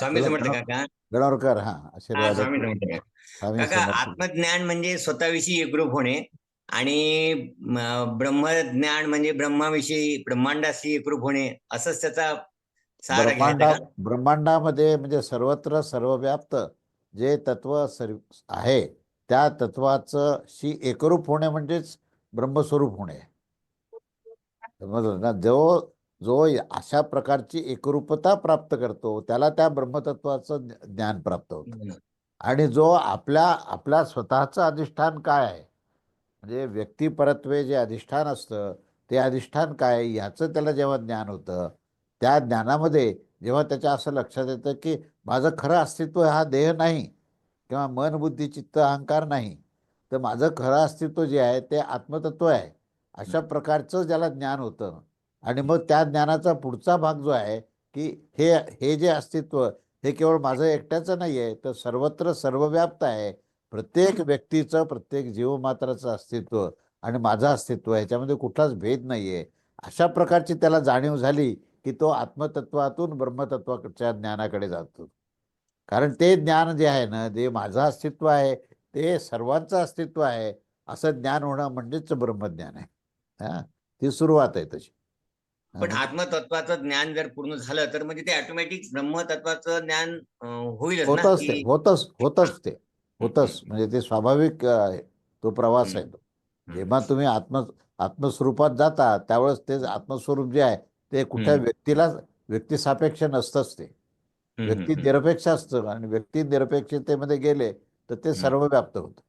स्वामी समर्थ काका. गणवरकर हा आशीर्वाद. स्वामी समर्थ काका. आत्मज्ञान म्हणजे स्वतःविषयी एकरूप होणे आणि ब्रह्मज्ञान म्हणजे ब्रह्माविषयी ब्रह्मांडाशी एकरूप होणे असंच त्याचा ब्रह्मांडा? ब्रह्मांडामध्ये म्हणजे सर्वत्र सर्वव्याप्त जे तत्व सर्व आहे त्या तत्वाचं शी एकरूप होणे म्हणजेच ब्रह्मस्वरूप होणे. समजलं ना? जो जो अशा प्रकारची एकरूपता प्राप्त करतो त्याला त्या ब्रह्मतत्वाचं ज्ञ- ज्ञान प्राप्त होतं. आणि जो आपल्या आपल्या स्वतःचं अधिष्ठान काय आहे? म्हणजे व्यक्तिपरत्वे जे अधिष्ठान असतं ते अधिष्ठान काय ह्याचं त्याला जेव्हा ज्ञान होतं त्या ज्ञानामध्ये जेव्हा त्याच्या असं लक्षात येतं की माझं खरं अस्तित्व हा देह नाही किंवा मन बुद्धी चित्त अहंकार नाही तर माझं खरं अस्तित्व जे आहे ते आत्मतत्व आहे. अशा प्रकारचं ज्याला ज्ञान होतं आणि मग त्या ज्ञानाचा पुढचा भाग जो आहे की हे हे जे अस्तित्व हे केवळ माझं एकट्याचं नाही आहे तर सर्वत्र सर्वव्याप्त आहे. प्रत्येक व्यक्तीचं प्रत्येक जीवमात्राचं अस्तित्व आणि माझं अस्तित्व ह्याच्यामध्ये कुठलाच भेद नाही आहे अशा प्रकारची त्याला जाणीव झाली की तो आत्मतत्वातून ब्रह्मतत्वाच्या ज्ञानाकडे जातो. कारण ते ज्ञान जे आहे ना जे माझं अस्तित्व आहे ते सर्वांचं अस्तित्व आहे असं ज्ञान होणं म्हणजेच ब्रह्मज्ञान आहे. हा ती सुरुवात आहे तशी. पण आत्मतत्वाचं ज्ञान जर पूर्ण झालं तर म्हणजे ते ऑटोमॅटिक ब्रह्मतत्वाचं ज्ञान ना होतच ते होतच होतच ते होतच. म्हणजे ते स्वाभाविक आहे तो प्रवास आहे तो. जेव्हा तुम्ही आत्म आत्मस्वरूपात जाता त्यावेळेस ते आत्मस्वरूप जे आहे ते कुठल्या. व्यक्तीला व्यक्तिसापेक्ष नसतंच ते. व्यक्ती निरपेक्ष असतं आणि व्यक्ती निरपेक्षतेमध्ये गेले तर ते सर्व व्याप्त होतं.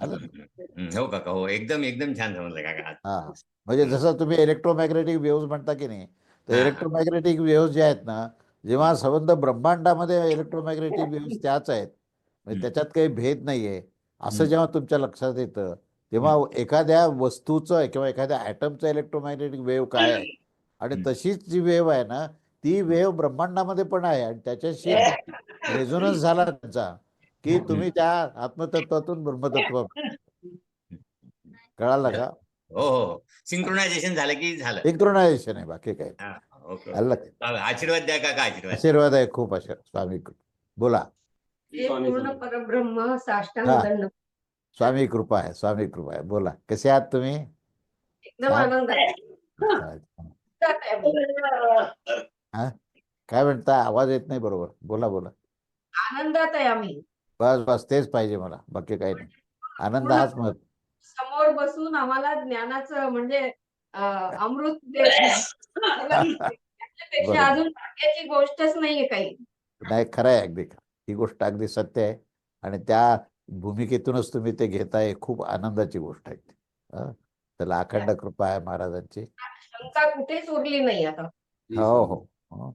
हो काका हो एकदम एकदम छान समजलं काका हा म्हणजे जसं तुम्ही इलेक्ट्रोमॅग्नेटिक वेव्ज म्हणता की नाही तर. इलेक्ट्रोमॅग्नेटिक वेव्ज जे आहेत ना जेव्हा संबंध ब्रह्मांडामध्ये इलेक्ट्रोमॅग्नेटिक वेव्ज त्याच आहेत म्हणजे. त्याच्यात काही भेद नाहीये असं. जेव्हा तुमच्या लक्षात येतं तेव्हा एखाद्या वस्तूचं किंवा एखाद्या ॲटमचं इलेक्ट्रोमॅग्नेटिक वेव्ह काय आहे आणि. तशीच जी वेव्ह आहे ना ती वेव्ह ब्रह्मांडामध्ये पण आहे आणि त्याच्याशी रेझोनन्स झाला त्यांचा की तुम्ही त्या आत्मतत्वातून ब्रह्मतत्व कळालं का? हो हो. सिंक्रोनायझेशन झालं की झालं. सिंक्रोनायझेशन आहे बाकी काय हा. आशीर्वाद द्या काका आशीर्वाद. आशीर्वाद आहे खूप आशीर्वाद. स्वामी कृपा बोला. हे परब्रह्म साष्टांग हा. स्वामी कृपा आहे स्वामी कृपा आहे. बोला. कसे आहात तुम्ही? हा. काय म्हणता? आवाज येत नाही बरोबर. बोला बोला. आनंदात आहे आम्ही. बस बस तेच पाहिजे मला. बाकी काही नाही. आनंद हाच महत्त्व समोर बसून आम्हाला ज्ञानाचं म्हणजे अमृत अजून भाग्याची गोष्टच नाहीये काही. नाही खरं आहे अगदी. ही गोष्ट अगदी सत्य आहे. आणि त्या भूमिकेतूनच तुम्ही ते घेताय खूप आनंदाची गोष्ट आहे. हं? त्याला अखंड कृपा आहे महाराजांची. शंका कुठेच उरली नाही आता. हो हो हो.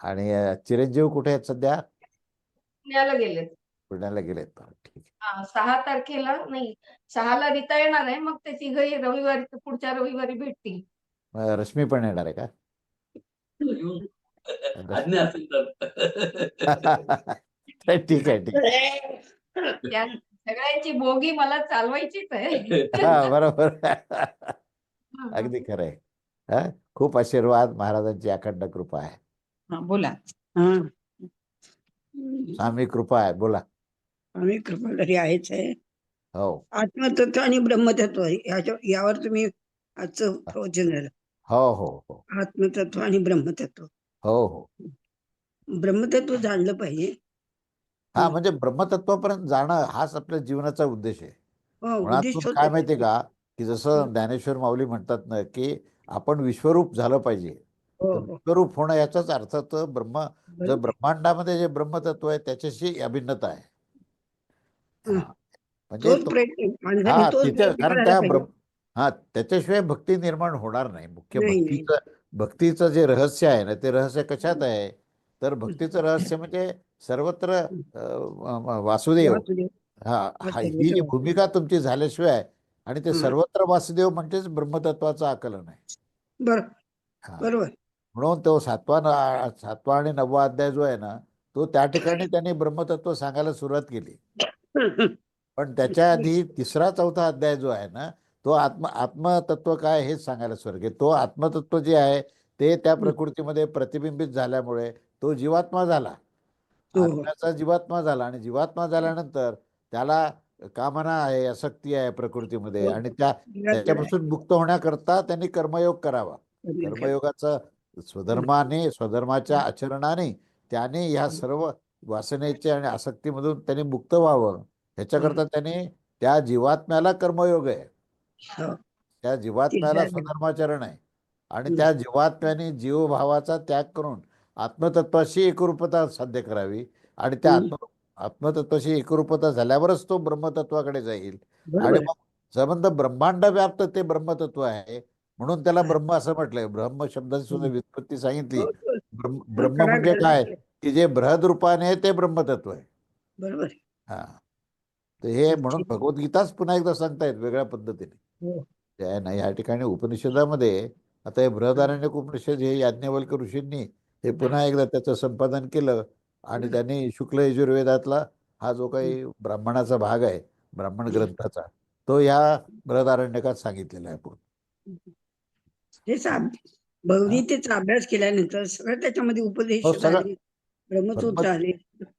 आणि चिरंजीव कुठे आहेत सध्या? पुण्याला गेले पुण्याला गेलेत ठीक आहे. हा, सहा तारखेला नाही सहाला रीता येणार आहे मग ते तिघही रविवारी पुढच्या रविवारी भेटतील. मग रश्मी पण येणार आहे का? आज्ञा असेल तर. ठीक आहे ठीक आहे. त्या सगळ्यांची बोगी मला चालवायचीच आहे. हा बरोबर. अगदी खरं आहे. हा खूप आशीर्वाद महाराजांची अखंड कृपा आहे. हा बोला. हा. स्वामी कृपा आहे. बोला. आम्ही कृपाधारी आहेच आहे. हो. आत्मतत्व आणि ब्रह्मतत्व याच्या यावर तुम्ही आजचं प्रवचन झालं. हो हो हो. आत्मतत्व आणि ब्रह्मतत्व. हो हो. ब्रह्मतत्व जाणलं पाहिजे. हा म्हणजे ब्रह्मतत्वापर्यंत जाणं हाच आपल्या जीवनाचा उद्देश आहे. हो काय माहितीये. का? की जसं. ज्ञानेश्वर माऊली म्हणतात ना की आपण विश्वरूप झालं पाहिजे. हो हो. विश्वरूप होणं याचाच अर्थ ब्रह्म जर. ब्रह्मांडामध्ये जे ब्रह्मतत्व आहे त्याच्याशी अभिन्नता आहे. म्हणजे हा तिथे कारण त्या हा त्याच्याशिवाय भक्ती निर्माण होणार नाही. मुख्य. भक्तीचं भक्तीचं जे रहस्य आहे ना ते रहस्य कशात आहे? तर भक्तीचं रहस्य म्हणजे सर्वत्र वासुदेव. हा हा- जी. भूमिका तुमची झाल्याशिवाय आणि ते. सर्वत्र वासुदेव म्हणजेच ब्रह्मतत्वाचं आकलन आहे. बरोबर. म्हणून तो सातवा सातवा आणि नववा अध्याय जो आहे ना तो त्या ठिकाणी त्यांनी ब्रह्मतत्व सांगायला सुरुवात केली. पण त्याच्या आधी तिसरा चौथा अध्याय जो आहे ना तो आत्म आत्मतत्व काय हेच सांगायला केली तो आत्मतत्व जे आहे ते त्या प्रकृतीमध्ये प्रतिबिंबित झाल्यामुळे तो जीवात्मा झाला हो. आत्म्याचा जीवात्मा झाला आणि जीवात्मा झाल्यानंतर त्याला कामना आहे आसक्ती आहे प्रकृतीमध्ये हो. आणि त्या त्याच्यापासून मुक्त होण्याकरता त्यांनी कर्मयोग करावा कर्मयोग. कर्मयोगाचं स्वधर्माने स्वधर्माच्या आचरणाने त्याने ह्या सर्व वासनेचे आणि आसक्तीमधून त्यांनी मुक्त व्हावं ह्याच्याकरता त्याने त्या जीवात्म्याला कर्मयोग आहे हो. त्या जीवात्म्याला. स्वधर्माचरण आहे आणि. त्या जीवात्म्याने जीवभावाचा त्याग करून आत्मतत्वाशी एकरूपता साध्य करावी आणि त्या. आत्म आत्मतत्वाशी एकरूपता झाल्यावरच तो ब्रह्मतत्वाकडे जाईल आणि. मग संबंध ब्रह्मांड व्याप्त ते ब्रह्मतत्व आहे म्हणून त्याला ब्रह्म असं म्हटलंय ब्रह्म शब्दाची सुद्धा. व्युत्पत्ती सांगितली हो, हो. ब्रह्म म्हणजे काय. की जे बृहद रूपाने आहे ते ब्रह्मतत्व आहे. बरोबर. हा. तर हे म्हणून भगवद्गीताच पुन्हा एकदा सांगतायत वेगळ्या पद्धतीने. हो. या ठिकाणी उपनिषदामध्ये आता हे बृहदारण्यक उपनिषद हे याज्ञवल्क ऋषींनी हे पुन्हा एकदा त्याचं संपादन केलं आणि. त्यांनी शुक्ल यजुर्वेदातला हा जो काही ब्राह्मणाचा भाग आहे ब्राह्मण ग्रंथाचा तो ह्या बृहदारण्यकात सांगितलेला आहे पूर्ण. हेच अभ- भगवद्गीतेचा अभ्यास केल्यानंतर सगळं त्याच्यामध्ये उपदेश हो, आले ब्रह्मसूत्र ब्रह्म- आले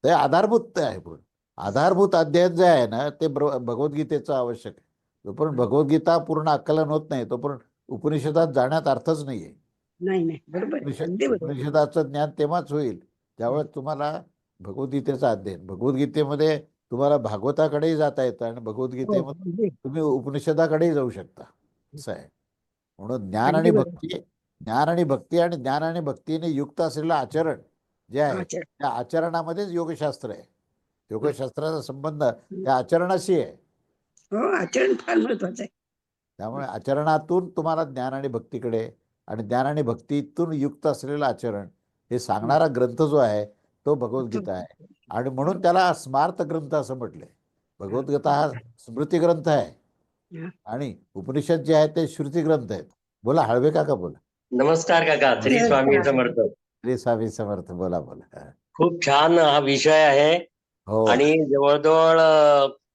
ते आधारभूत आहे पूर्ण आधारभूत अध्ययन जे आहे ना ते भगवद्गीतेचं आवश्यक आहे. जोपर्यंत भगवद्गीता पूर्ण आकलन होत नाही तोपर्यंत उपनिषदात जाण्यात अर्थच नाहीये. नाही नाही. बरोबर आहे. उपनिषद अगदी बरोबर. उपनिषदाचं ज्ञान तेव्हाच होईल त्यावेळेस तुम्हाला भगवद्गीतेचं अध्ययन भगवद्गीतेमध्ये तुम्हाला भागवताकडेही जाता येतं आणि हो, भगवद्गीतेमध्ये. तुम्ही उपनिषदाकडेही जाऊ शकता. असं आहे. म्हणून ज्ञान आणि. भक्ती ज्ञान आणि भक्ती आणि ज्ञान आणि भक्तीने युक्त असलेलं आचरण जे आहे आचरण. त्या आचरणामध्येच योगशास्त्र आहे. योगशास्त्राचा संबंध त्या आचरणाशी आहे. हो आचरण फार महत्वाचं आहे. त्यामुळे आचरणातून तुम्हाला ज्ञान आणि भक्तीकडे आणि ज्ञान आणि भक्तीतून युक्त असलेलं आचरण हे सांगणारा ग्रंथ जो आहे तो भगवद्गीता आहे. आणि म्हणून त्याला स्मार्त ग्रंथ असं म्हटलंय. भगवद्गीता हा स्मृती ग्रंथ आहे. हा. आणि उपनिषद जे आहे ते श्रुती ग्रंथ आहेत. बोला हळवे काका बोला. नमस्कार काका श्री स्वामी समर्थ. श्री स्वामी समर्थ बोला बोला. खूप छान हा विषय आहे. हो. आणि जवळजवळ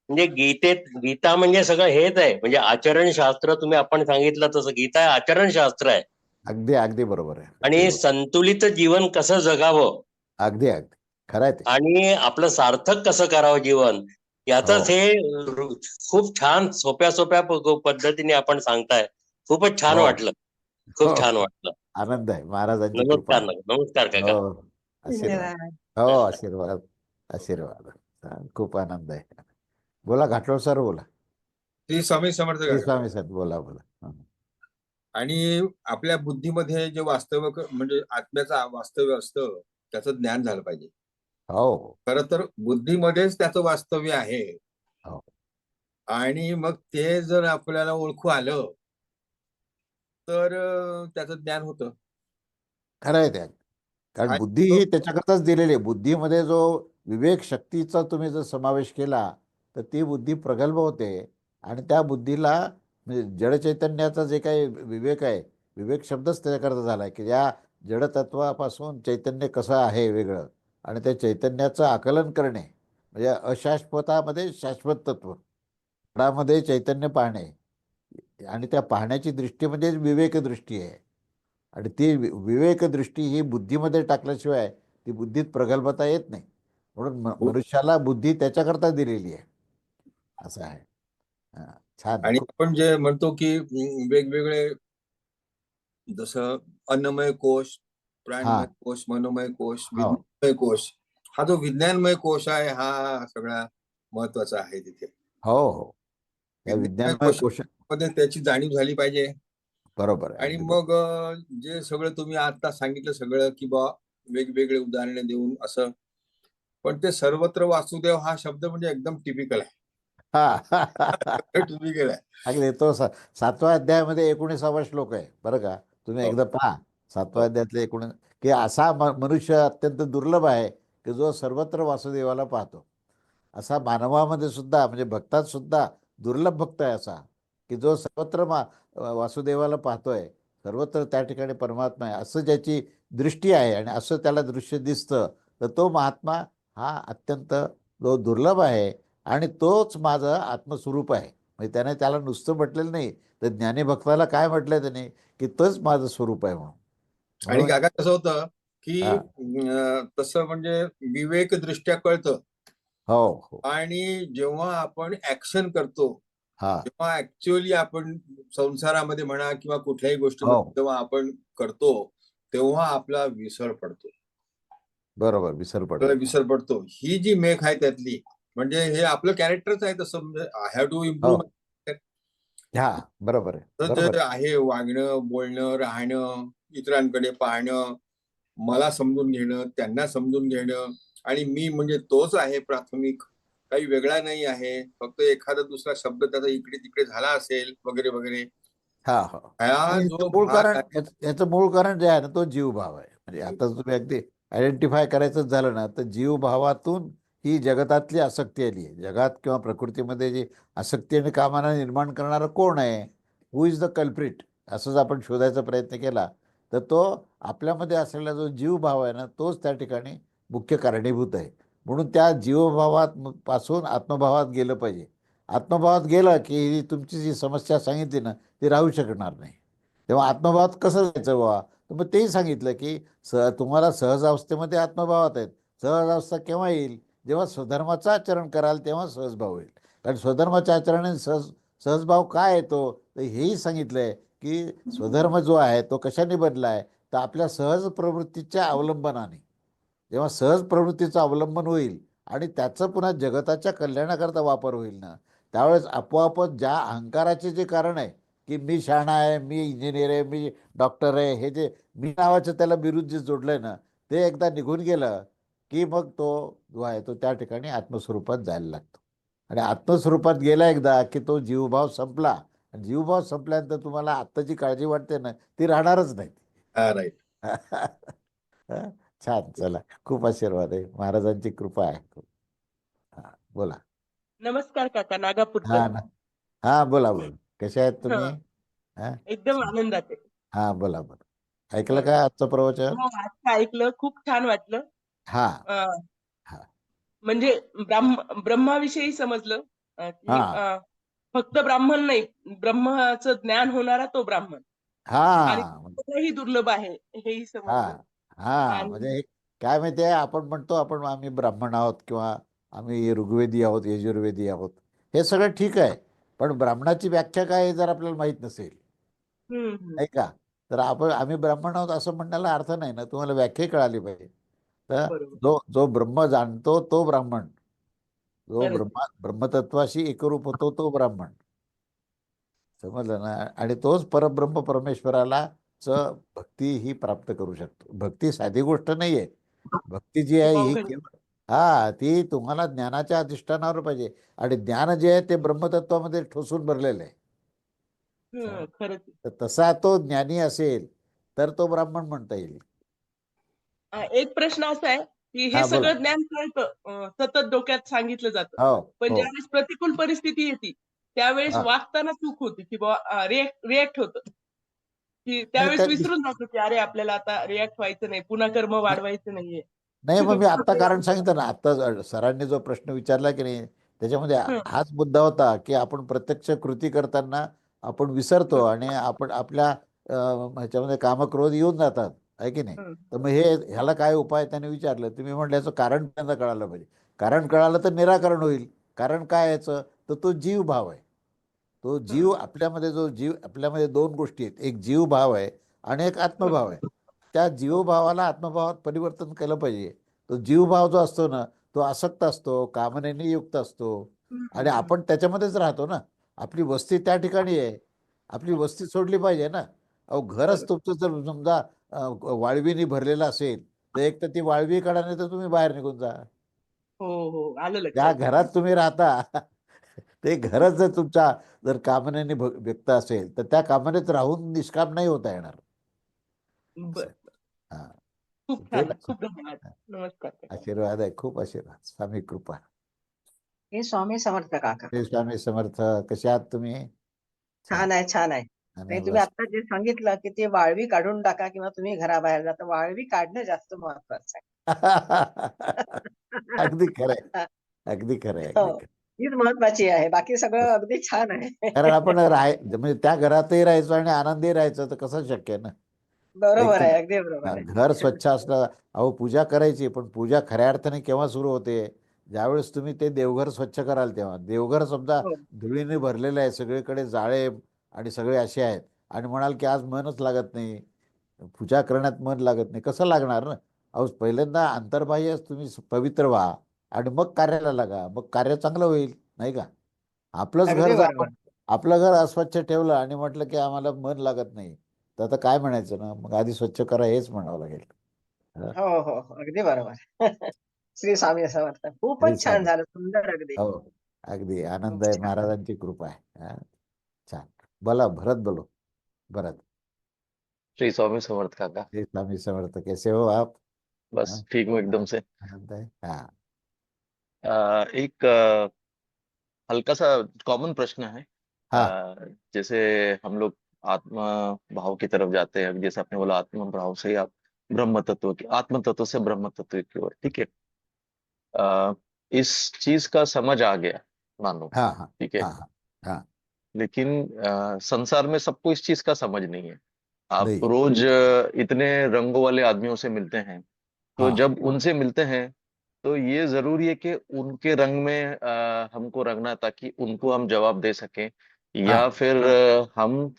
म्हणजे गीतेत गीता म्हणजे सगळं हेच आहे. म्हणजे आचरण शास्त्र तुम्ही आपण सांगितलं तसं गीता हे आचरण शास्त्र आहे. अगदी अगदी बरोबर आहे. आणि संतुलित जीवन कसं जगावं. अगदी अगदी. खरं आहे ते. आणि आपलं सार्थक कसं करावं जीवन? याच हो. हे खूप छान सोप्या सोप्या प- पद्धतीने आपण सांगताय. खूपच छान हो. वाटलं. खूप हो. छान वाटलं. आनंद आहे महाराजांची कृपा नमस्कार नमस्कार काका. हो आशीर्वाद. हो आशीर्वाद आशीर्वाद. खूप आनंद आहे. बोला घाटलोळ सर बोला. श्री स्वामी समर्थ श्री. स्वामी सर बोला बोला. आणि आपल्या बुद्धीमध्ये जे वास्तव म्हणजे आत्म्याचं वास्तव्य असतं त्याचं ज्ञान झालं पाहिजे. हो. खर तर बुद्धीमध्येच त्याचं वास्तव्य आहे. हो. आणि मग ते जर आपल्याला ओळखू आलं तर त्याचं ज्ञान होतं. खरं आहे त्या कारण बुद्धी ही त्याच्याकरताच दिलेली आहे. बुद्धीमध्ये जो विवेक शक्तीचा तुम्ही जर समावेश केला तर ती बुद्धी प्रगल्भ होते. आणि त्या बुद्धीला म्हणजे जडचैतन्याचा जे काही विवेक आहे विवेक शब्दच त्याच्याकरता झाला आहे की या जडतत्वापासून चैतन्य कसं आहे वेगळं? आणि त्या चैतन्याचं आकलन करणे. म्हणजे अशाश्वतामध्ये शाश्वत तत्व. जडामध्ये चैतन्य पाहणे. आणि त्या पाहण्याची दृष्टी म्हणजे विवेक दृष्टी आहे. आणि ती वि- विवेक दृष्टी ही बुद्धीमध्ये टाकल्याशिवाय ती बुद्धीत प्रगल्भता येत नाही. म्हणून हो. मनुष्याला बुद्धी त्याच्याकरता दिलेली आहे. असं आहे. छान. आणि आपण जे म्हणतो की वेगवेगळे जसं अन्नमय कोश प्राणमय कोश मनोमय कोश हो. विज्ञानमय कोश हा जो विज्ञानमय कोश आहे हा सगळा महत्त्वाचा आहे तिथे. हो हो. विज्ञानमय कोश मध्ये त्याची जाणीव झाली पाहिजे. बरोबर आणि मग जे सगळं तुम्ही आता सांगितलं सगळं की बा वेगवेगळे उदाहरणे देऊन असं. पण ते सर्वत्र वासुदेव हा शब्द म्हणजे एकदम टिपिकल आहे. हा. टिपिकल आहे. अगदी तो सातव्या अध्यायामध्ये एकोणीसावा श्लोक आहे बरं का? तुम्ही हो. एकदा पहा सातव्या अध्यायातले एकोणीस की असा मनुष्य अत्यंत दुर्लभ आहे की जो सर्वत्र वासुदेवाला पाहतो. असा मानवामध्ये सुद्धा म्हणजे भक्तात सुद्धा दुर्लभ भक्त आहे असा. की जो सर्वत्र मा वासुदेवाला पाहतोय सर्वत्र त्या ठिकाणी परमात्मा आहे असं ज्याची दृष्टी आहे आणि असं त्याला दृश्य दिसतं तर तो महात्मा हा अत्यंत जो दुर्लभ आहे आणि तोच माझं आत्मस्वरूप आहे. म्हणजे त्याने त्याला नुसतं म्हटलेलं नाही तर ज्ञानी भक्ताला काय म्हटलंय त्याने? की तोच माझं स्वरूप आहे म्हणून. आणि काका कसं होतं की तसं म्हणजे विवेक दृष्ट्या कळतं. हो हो. आणि जेव्हा आपण ऍक्शन करतो हा. जेव्हा ऍक्च्युअली आपण संसारामध्ये म्हणा किंवा कुठल्याही गोष्टीमध्ये हो. जेव्हा आपण करतो तेव्हा आपला विसर पडतो. बरोबर विसर पडतो. विसर पडतो. ही जी मेघ आहे त्यातली म्हणजे हे आपलं कॅरेक्टरच आहे तसं म्हणजे आय हॅव टू इम्प्रूव्ह हा. बरोबर आहे वागणं बोलणं राहणं इतरांकडे पाहणं मला समजून घेणं त्यांना समजून घेणं आणि मी म्हणजे तोच आहे प्राथमिक काही वेगळा नाही आहे. फक्त एखादा दुसरा शब्द त्याचा इकडे तिकडे झाला असेल वगैरे वगैरे हा. मूळ कारण याच- मूळ कारण जे आहे ना तो जीवभाव आहे. म्हणजे आता तुम्ही अगदी आयडेंटिफाय करायचं झालं ना तर जीवभावातून ही जगतातली आसक्ती आली आहे. जगात किंवा प्रकृतीमध्ये जी आसक्ती आणि कामाला निर्माण करणारं कोण आहे? हु इज द कल्प्रिट असंच आपण शोधायचा प्रयत्न केला तर तो आपल्यामध्ये असलेला जो जीवभाव आहे ना तोच त्या ठिकाणी मुख्य कारणीभूत आहे. म्हणून त्या जीवभावात पासून आत्मभावात गेलं पाहिजे. आत्मभावात गेलं की ही तुमची जी समस्या सांगितली ना ती राहू शकणार नाही. तेव्हा आत्मभावात कसं जायचं बाबा तर मग तेही सांगितलं की स तुम्हाला सहज अवस्थेमध्ये आत्मभावात आहेत. सहज अवस्था केव्हा येईल? जेव्हा स्वधर्माचं आचरण कराल तेव्हा सहजभाव होईल. कारण स्वधर्माच्या आचरणाने सहज सहजभाव काय येतो तर हेही सांगितलं आहे की स्वधर्म जो आहे तो कशाने बनला आहे तर आपल्या सहज प्रवृत्तीच्या अवलंबनाने. जेव्हा सहज प्रवृत्तीचं अवलंबन होईल आणि त्याचं पुन्हा जगताच्या कल्याणाकरता वापर होईल ना त्यावेळेस आपोआपच ज्या अहंकाराचे जे कारण आहे की मी शहाणा आहे मी इंजिनियर आहे मी डॉक्टर आहे हे जे मी नावाचं त्याला बिरुद जे जोडलं आहे ना ते एकदा निघून गेलं की मग तो जो आहे तो त्या ठिकाणी आत्मस्वरूपात जायला लागतो आणि आत्मस्वरूपात गेला एकदा की तो जीवभाव संपला आणि जीवभाव संपल्यानंतर तुम्हाला आत्ताची काळजी वाटते ना ती राहणारच नाही. हं? छान चला. खूप आशीर्वाद आहे. महाराजांची कृपा आहे. हा, बोला. नमस्कार काका हा नागापूरकर ना. हा बोला बोला. कसे आहेत तुम्ही? हा. एकदम आनंदात आहे. हा बोला बोला. ऐकलं का आजचं प्रवचन? हो, ऐकलं. खूप छान वाटलं. हा. अं, हा. म्हणजे ब्राह्म ब्रह्माविषयी समजलं. अं, की हा. अं, फक्त ब्राह्मण नाही. ब्रह्माचं ज्ञान होणारा तो ब्राह्मण. हा. दुर्लभ आहे हेही हा. समजलं हा आणि- म्हणजे काय माहितीये आपण म्हणतो आपण आम्ही ब्राह्मण आहोत किंवा आम्ही ऋग्वेदी आहोत यजुर्वेदी आहोत हे सगळं ठीक आहे. पण ब्राह्मणाची व्याख्या काय आहे जर आपल्याला माहीत नसेल. नाही का? तर आपण आम्ही ब्राह्मण आहोत असं म्हणण्याला अर्थ नाही ना तुम्हाला व्याख्या कळाली पाहिजे. तर बरोबर. जो जो ब्रह्म जाणतो तो ब्राह्मण. जो बरोबर. ब्रह्मा ब्रह्मतत्वाशी एकरूप होतो तो ब्राह्मण. समजलं ना? आणि तोच परब्रह्म परमेश्वराला भक्ती ही प्राप्त करू शकतो. भक्ती साधी गोष्ट नाहीये. भक्ती जी आहे ही. केवळ हा ती तुम्हाला ज्ञानाच्या अधिष्ठानावर पाहिजे. आणि ज्ञान जे आहे ते ब्रह्मतत्वामध्ये ठोसून भरलेलं आहे. तसा तो ज्ञानी असेल तर तो ब्राह्मण म्हणता येईल. एक प्रश्न असा आहे की हा. सगळं ज्ञान कळतं. सतत डोक्यात सांगितलं जातं. हो पण हो. ज्यावेळेस प्रतिकूल परिस्थिती येते त्यावेळेस. वागताना चूक होती की बाबा रिॲक्ट होत. की त्यावेळेस त्या- विसरून जातो की अरे आपल्याला आता रिॲक्ट व्हायचं नाही पुन्हा कर्म वाढवायचं नाहीये. नाही मग मी आत्ता कारण सांगितलं ना आत्ता सरांनी जो प्रश्न विचारला की नाही त्याच्यामध्ये. हाच मुद्दा होता की आपण प्रत्यक्ष कृती करताना आपण विसरतो आणि आपण आपल्या ह्याच्यामध्ये कामक्रोध येऊन जातात आहे की नाही. तर मग हे ह्याला काय उपाय त्याने विचारलं? तुम्ही म्हटलं याचं कारण त्यांना कळालं पाहिजे. कारण कळालं तर निराकरण होईल. कारण काय याचं? तर तो जीव भाव आहे. तो जीव आपल्यामध्ये जो जीव आपल्यामध्ये दोन गोष्टी आहेत. एक जीव भाव आहे आणि एक आत्मभाव आहे. त्या जीवभावाला आत्मभावात परिवर्तन केलं पाहिजे. तो जीवभाव जो असतो ना तो आसक्त असतो कामनेने युक्त असतो. आणि आपण त्याच्यामध्येच राहतो ना. आपली वस्ती त्या ठिकाणी आहे. आपली वस्ती सोडली पाहिजे ना. अहो घरच तुमचं जर समजा वाळवीने भरलेलं असेल तर एक तर ती वाळवी काढा नाही तर तुम्ही बाहेर निघून जा. हो हो. आलं ज्या घरात तुम्ही राहता ते घरच जर तुमच्या जर कामनेने व्यक्त असेल तर त्या कामनेत राहून निष्काम नाही होता येणार. हा. आशीर्वाद आहे. खूप आशीर्वाद. स्वामी कृपा. हे स्वामी समर्थ काका. श्री स्वामी समर्थ. कसे आहात तुम्ही? छान आहे छान आहे. तुम्ही. आता जे सांगितलं की ते वाळवी काढून टाका किंवा तुम्ही घराबाहेर जाता वाळवी काढणं जास्त महत्वाचं आहे. अगदी खरंय हो. अगदी खरंय. हीच महत्वाची आहे. बाकी सगळं अगदी छान आहे. कारण आपण राहाय म्हणजे त्या घरातही राहायचो आणि आनंदी राहायचं तर कसं शक्य आहे ना? बरोबर आहे. अगदी बरोबर आहे. घर स्वच्छ असलं अहो पूजा करायची पण पूजा खऱ्या अर्थाने केव्हा सुरू होते? ज्यावेळेस तुम्ही ते देवघर स्वच्छ कराल तेव्हा. देवघर समजा हो. धुळीने भरलेलं आहे सगळीकडे जाळे आणि सगळे असे आहेत. आणि म्हणाल की आज मनच लागत नाही. पूजा करण्यात मन लागत नाही. कसं लागणार ना? अहो पहिल्यांदा अंतर्बाह्य तुम्ही पवित्र व्हा. आणि मग कार्याला लागा. मग कार्य चांगलं होईल नाही का? आपलंच घर आपलं घर अस्वच्छ ठेवलं आणि म्हटलं की आम्हाला मन लागत नाही तर आता काय म्हणायचं ना? मग आधी स्वच्छ करा हेच म्हणावं लागेल. हो? हो हो अगदी बरोबर. श्री स्वामी समर्थ श्री खूपच छान. झालं. सुंदर अगदी. हो अगदी. आनंद आहे. महाराजांची कृपा आहे. हा. छान. बोला भरत बोलो. भरत. श्री स्वामी समर्थ काका. श्री स्वामी समर्थ. कैसे हो आप? बस। ठीक हूँ एकदम से आनंद है हाँ. अ, एक अ, हल्का सा कॉमन प्रश्न है। हाँ। अ, जैसे हम लोग आत्मा भाव की तरफ़ जाते हैं जैसे आपने बोला आत्मा भाव से आप ब्रह्म तत्व की आत्म तत्व से ब्रह्म तत्व की ओर ठीक है? अ, इस चीज़ का समझ आ गया मानो हाँ हाँ ठीक है हाँ हाँ। लेकिन अ, संसार में सबको इस चीज़ का समझ नहीं है। आप नहीं। रोज इतने रंगों वाले आदमियों से मिलते हैं तो हाँ। जब उनसे मिलते हैं तो ये ज़रूरी है कि उनके रंग में अ, हमको रंगना ताकि उनको हम जवाब दे सकें या हाँ। फिर अ, हम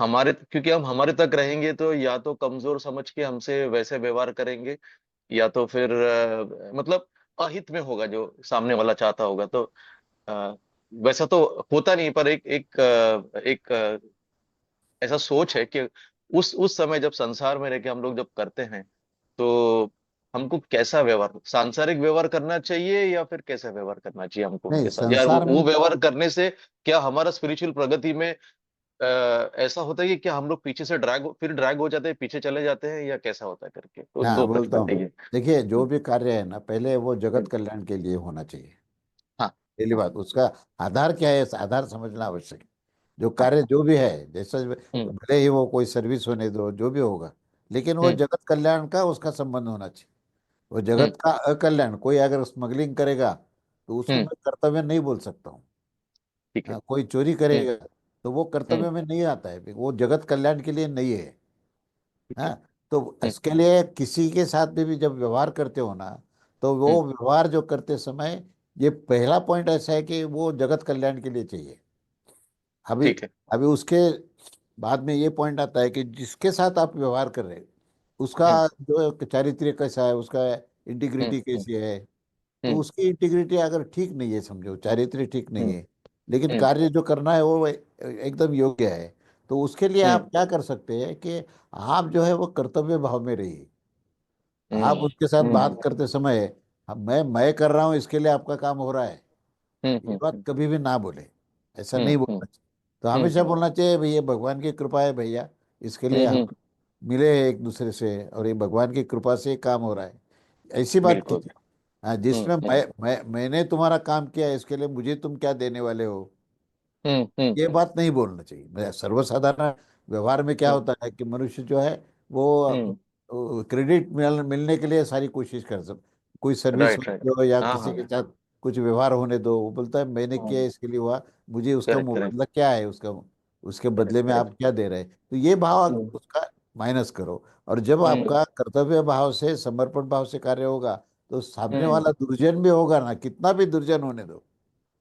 हमारे क्योंकि हम हमारे तक रहेंगे तो या तो कमज़ोर समझ के हमसे वैसे व्यवहार करेंगे या तो फिर अ, मतलब अहित में होगा जो सामने वाला चाहता होगा तो अ, वैसा तो होता नहीं पर एक एक अ, एक अ, ऐसा सोच है कि उस उस समय जब संसार में रह के हम लोग जब करते हैं तो हमको कैसा व्यवहार सांसारिक व्यवहार करना चाहिए या फिर कैसा व्यवहार करना चाहिए हमको नहीं, उनके साथ? या वो, वो व्यवहार करने से क्या हमारा स्पिरिचुअल प्रगति में अ, ऐसा होता है कि क्या हम लोग पीछे से ड्रैग फिर ड्रैग हो जाते हैं पीछे चले जाते हैं या कैसा होता है करके? तो हाँ बोलता हूँ। देखिए जो भी कार्य है ना पहले वो जगत हम्म। कल्याण के लिए होना चाहिए। हाँ। पहली बात उसका आधार क्या है? आधार समझना आवश्यक है। जो कार्य जो भी है जैसे हम्म। भले ही वो कोई सर्विस होने दो जो भी होगा लेकिन वो हम्म। जगत कल्याण का उसका संबंध होना चाहिए। वो जगत का अकल्याण कोई अगर स्मगलिंग करेगा तो उसको हम्म। मैं कर्तव्य नहीं बोल सकता हूँ। ठीक है। कोई चोरी करेगा तो वो कर्तव्य में नहीं आता है। वो जगत कल्याण के लिए नहीं है। हाँ तो इसके लिए किसी के साथ भी, भी जब व्यवहार करते हो ना तो वो व्यवहार जो करते समय ये पहला पॉइंट ऐसा है कि वो जगत कल्याण के लिए चाहिए। अभी अभी उसके बाद में ये पॉइंट आता है कि जिसके साथ आप व्यवहार कर रहे हैं उसका जो चारित्र्य कैसा है उसका इंटीग्रिटी हम्म, कैसी है तो हम्म। उसकी इंटीग्रिटी अगर ठीक नहीं है समझो चारित्र्य ठीक नहीं हम्म। है लेकिन हम्म। कार्य जो करना है वो एकदम योग्य है तो उसके लिए आप क्या कर सकते हैं कि आप जो है वो कर्तव्य भाव में रहिए। आप हम्म, उसके साथ हम्म, बात करते समय मैं मैं कर रहा हूँ इसके लिए आपका काम हो रहा है हम्म, ये हम्म, बात कभी भी ना बोले ऐसा हम्म, नहीं हम्म, बोलना चाहिए तो हमेशा हम्म, बोलना चाहिए भैया भगवान की कृपा है भैया इसके लिए हम्म, हम मिले हैं एक दूसरे से और ये भगवान की कृपा से काम हो रहा है ऐसी बात। कीजिए हाँ जिसमें हम्म, मैं मैं मैंने तुम्हारा काम किया इसके लिए मुझे तुम क्या देने वाले हो हम्म, हम्म, ये बात नहीं बोलना चाहिए सर्वसाधारण व्यवहार में क्या हम्म। होता है कि मनुष्य जो है वो हम्म। क्रेडिट मिल, मिलने के लिए सारी कोशिश कर सब कोई सर्विस दो या हाँ, किसी हाँ। के साथ कुछ व्यवहार होने दो वो बोलता है मैंने हाँ। किया इसके लिए हुआ मुझे उसका Correct, correct. क्या है उसका उसके बदले में आप क्या दे रहे हैं तो ये भाव हम्म। उसका माइनस करो। और जब हम्म। आपका कर्तव्य भाव से समर्पण भाव से कार्य होगा तो सामने हम्म। वाला दुर्जन भी होगा ना कितना भी दुर्जन होने दो।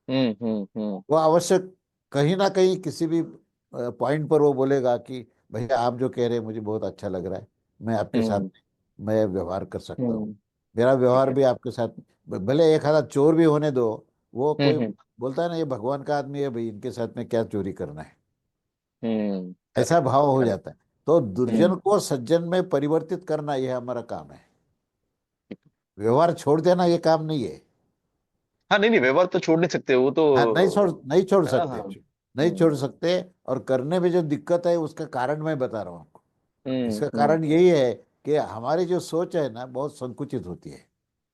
हम्म, वो आवश्यक कहीं ना कहीं किसी भी पॉइंट पर वो बोलेगा कि भैया आप जो कह रहे हैं मुझे बहुत अच्छा लग रहा है। मैं आपके साथ मैं व्यवहार कर सकता हूँ। मेरा व्यवहार भी आपके साथ भले एक आधा चोर भी होने दो वो कोई। बोलता है ना ये भगवान का आदमी है भाई इनके साथ में क्या चोरी करना है? ऐसा भाव हो। जाता है। तो दुर्जन हम्म। को सज्जन में परिवर्तित करना यह हमारा काम है व्यवहार छोड़ देना ये काम नहीं है हाँ नहीं नहीं व्यवहार तो छोड़ नहीं सकते वो तो हाँ नहीं छोड़ नहीं छोड़ हाँ, सकते हाँ। नहीं हम्म। छोड़ सकते और करने में जो दिक्कत है उसका कारण मैं बता रहा हूँ आपको हम्म, इसका हम्म, कारण यही है कि हमारी जो सोच है ना बहुत संकुचित होती है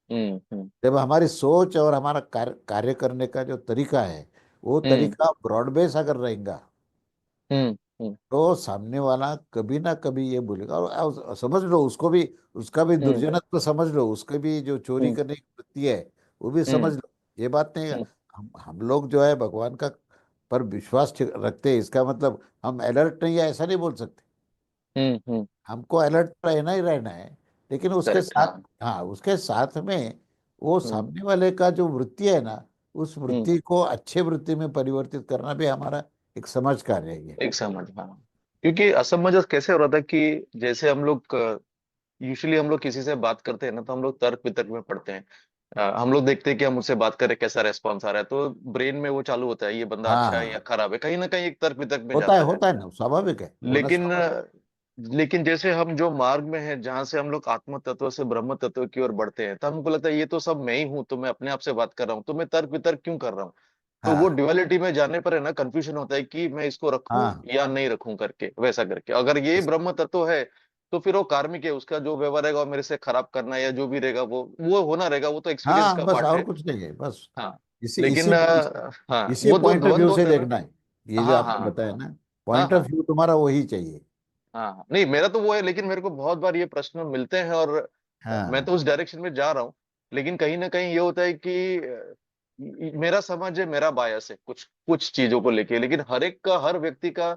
हम्म, हम्म, जब हमारी सोच और हमारा कार्य करने का जो तरीका है वो हम्म। तरीका ब्रॉडबेस अगर रहेगा हम्म, हम्म, तो सामने वाला कभी ना कभी ये बोलेगा और समझ लो उसको भी उसका भी हम्म। दुर्जनत्व समझ लो उसके भी जो चोरी हम्म। करने की वृत्ति है वो भी हम्म। समझ लो ये बात नहीं है हम्म। हम हम लोग जो है भगवान का पर विश्वास रखते हैं इसका मतलब हम अलर्ट नहीं है ऐसा नहीं बोल सकते हम्म हम्म हमको अलर्ट रहना ही रहना है लेकिन उसके साथ हाँ। उसके साथ में वो हम्म। सामने वाले का जो वृत्ति है ना उस वृत्ति को अच्छे वृत्ति में परिवर्तित करना भी हमारा एक समझ कार्य है ये एक समझ हाँ। क्योंकि असमंजस कैसे हो रहा था कि जैसे हम लोग यूजुअली हम लोग किसी से बात करते हैं ना तो हम लोग तर्क वितर्क में पढ़ते हैं। अ, हम लोग देखते हैं कि हम उससे बात करें कैसा रेस्पॉन्स आ रहा है तो ब्रेन में वो चालू होता है ये बंदा हाँ, अच्छा है हाँ। या खराब है कहीं ना कहीं एक तर्क वितर्क में होता है होता है ना स्वाभाविक है। लेकिन लेकिन जैसे हम जो मार्ग में है जहाँ से हम लोग आत्म तत्व से ब्रह्म तत्व की ओर बढ़ते हैं तो हमको लगता है ये तो सब मैं ही हूँ तो मैं अपने आप से बात कर रहा हूँ तो मैं तर्क वितर्क क्यों कर रहा हूँ? तो वो हाँ। ड्युअलिटी में जाने पर है ना कंफ्यूजन होता है कि मैं इसको रखूँ हाँ। या नहीं रखूँ करके वैसा करके। अगर ये ब्रह्म तत्व है तो फिर वो कार्मिक है उसका जो व्यवहार रहेगा वो मेरे से खराब करना या जो भी रहेगा वो वो होना रहेगा वो तो एक्सपीरियंस हाँ का पार्ट है। कुछ नहीं है बस। हाँ इसी लेकिन इसी अ, हाँ इसी वो पॉइंट ऑफ़ व्यू से देखना है ये जो हाँ आपने हाँ बताया ना पॉइंट ऑफ़ व्यू तुम्हारा वही चाहिए। हाँ हाँ। नहीं मेरा तो वो है लेकिन मेरे को बहुत बार ये प्रश्न मिलते हैं और मैं तो उस डायरेक्शन में जा रहा हूँ लेकिन कहीं ना कहीं ये होता है कि मेरा समझ है मेरा बायस है कुछ कुछ चीज़ों को लेके। लेकिन हर एक का हर व्यक्ति का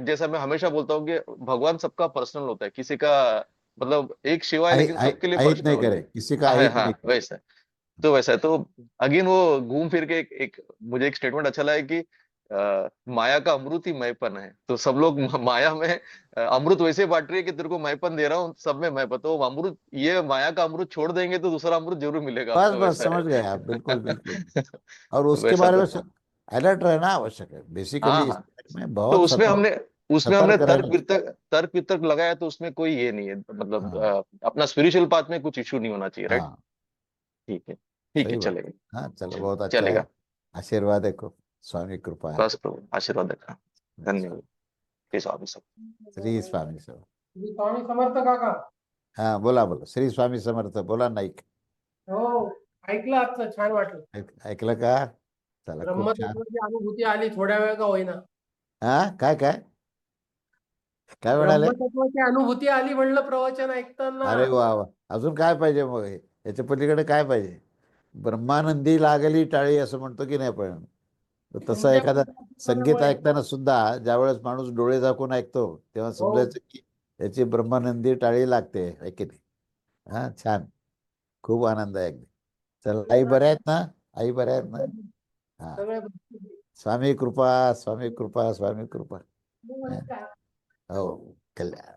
जैसा मैं हमेशा बोलता हूँ कि भगवान सबका पर्सनल होता है किसी का मतलब एक शिवा है लेकिन सबके लिए पर्सनल नहीं करे किसी का हाँ हाँ वैसा तो वैसा है तो अगेन वो घूम फिर के एक, एक मुझे एक स्टेटमेंट अच्छा लगा कि अ, माया का अमृत ही मैंपन है। तो सब लोग माया में अमृत वैसे बांट रही है कि तेरे को मैंपन दे रहा हूँ सब में मैं तो अमृत ये माया का अमृत छोड़ देंगे तो दूसरा अमृत ज़रूर मिलेगा बस बस समझ गए आप बिल्कुल बिल्कुल। और उसके बारे तो में अलर्ट रहना आवश्यक है। हाँ बेसिकली हाँ। बारे में तो बहुत उसमें हमने उसमें हमने तर्क वितर्क तर्क वितर्क लगाया तो उसमें कोई ये नहीं है। मतलब हाँ। अपना स्पिरिचुअल पाथ में कुछ इशू नहीं होना चाहिए राइट ठीक है ठीक है चलेगा। हाँ चलो चलो बहुत अच्छा चलेगा। आशीर्वाद है को स्वामी कृपा बस प्रभु आशीर्वाद धन्यवाद. श्री स्वामी सब श्री स्वामी समर्थ. स्वामी समर्थ काका. हा बोला बोला. श्री स्वामी समर्थ बोला नाईक हो ऐकलं आजचं छान वाटलं. ऐक- ऐकलं का? चला अनुभूती आली थोड्या वेळ का होईना. हा काय काय? काय म्हणाले? अनुभूती आली म्हणलं प्रवचन ऐकताना. अरे वा वा. अजून काय पाहिजे मग हे? याच्या पलीकडे काय पाहिजे? ब्रह्मानंदी लागली टाळी असं म्हणतो की नाही तर तसं एखादा संगीत ऐकताना सुद्धा ज्यावेळेस माणूस डोळे झाकून ऐकतो तेव्हा समजायचं की याची ब्रह्मानंदी टाळी लागते है की नाही? हा छान. खूप आनंद आहे अगदी. चल आई बऱ्या आहेत ना? आई बऱ्या आहेत ना? हा. स्वामी कृपा स्वामी कृपा स्वामी कृपा. हो कल्याण.